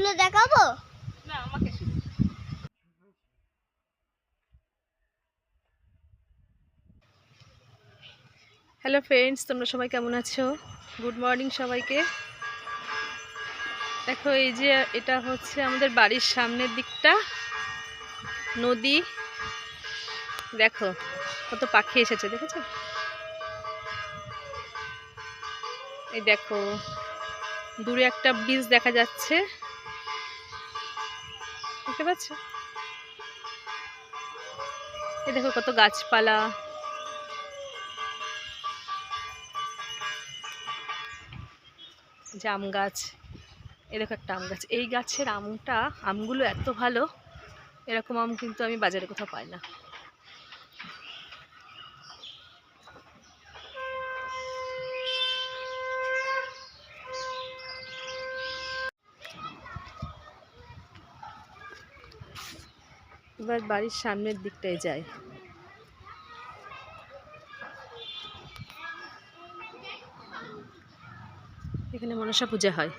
গাছগুলো দেখাবো? না আমাকে হ্যালো ফ্রেন্ডস তোমরা সবাই কেমন আছো? গুড মর্নিং সবাইকে। দেখো এই যে এটা হচ্ছে আমাদের বাড়ির সামনের দিকটা। নদী। দেখো কত পাখি এসেছে দেখেছ? এই দেখো দূরে একটা ব্রিজ দেখা যাচ্ছে। দেখতে পাচ্ছ? এই দেখো কত গাছপালা। জাম গাছ। এ দেখো একটা আম গাছ। এই গাছের আমটা, আমগুলো এত ভালো, এরকম আম কিন্তু আমি বাজারে কোথাও পাই না। এবার বাড়ির সামনের দিকটায় যায় এখানে মনসা পূজা হয়।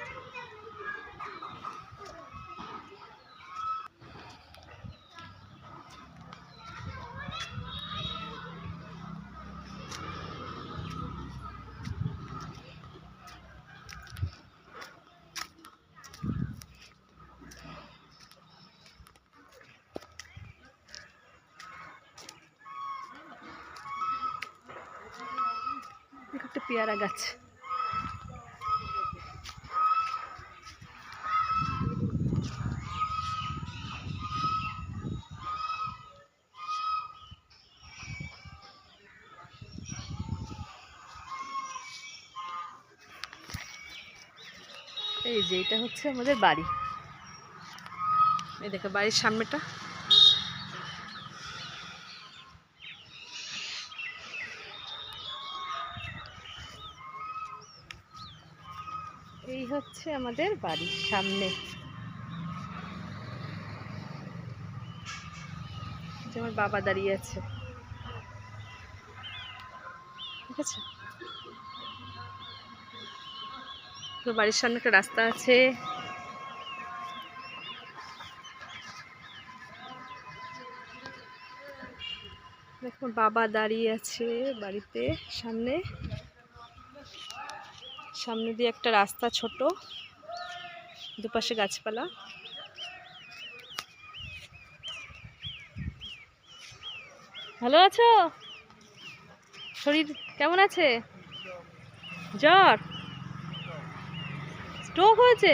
একটা পেয়ারা গাছ। এই যে এটা হচ্ছে আমাদের বাড়ি। এই দেখো বাড়ির সামনেটা। এই হচ্ছে আমাদের বাড়ির সামনে। আমার বাবা দাঁড়িয়ে আছে। ঠিক আছে? তো বাড়ির সামনে একটা রাস্তা আছে। দেখো, বাবা দাঁড়িয়ে আছে বাড়িতে সামনে। সামনে দিয়ে একটা রাস্তা ছোট, দুপাশে গাছপালা। ভালো আছো? শরীর কেমন আছে? জ্বর? স্ট্রোক হয়েছে?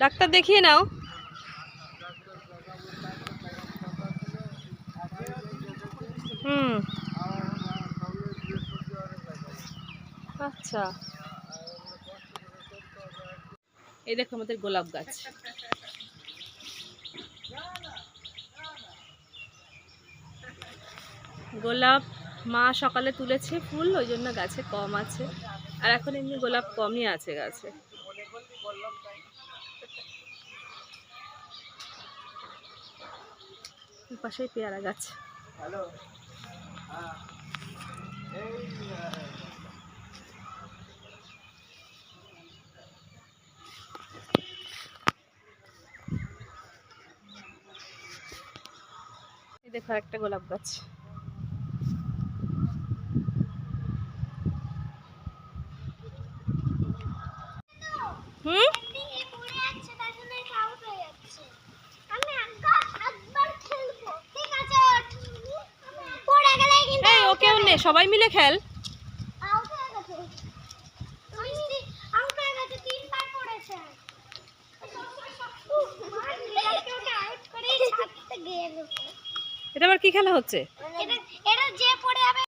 ডাক্তার দেখিয়ে নাও। হুম। আচ্ছা। এই দেখো আমাদের গোলাপ গাছ। গোলাপ মা সকালে তুলেছে ফুল ওই জন্য গাছে কম আছে। আর এখন এমনি গোলাপ কমই আছে গাছে। পাশেই পেয়ারা গাছ। এই দেখো একটা গোলাপ গাছ হুম পড়ে যাচ্ছে তার জন্য এটা আউট হয়ে যাচ্ছে আমি একবার একবার খেলব ঠিক আছে ওঠ পড়ে গেলে কিন্তু এই ও কেউ নেই সবাই মিলে খেল। এটা আবার কি খেলা হচ্ছে? এটা যে পড়ে যাবে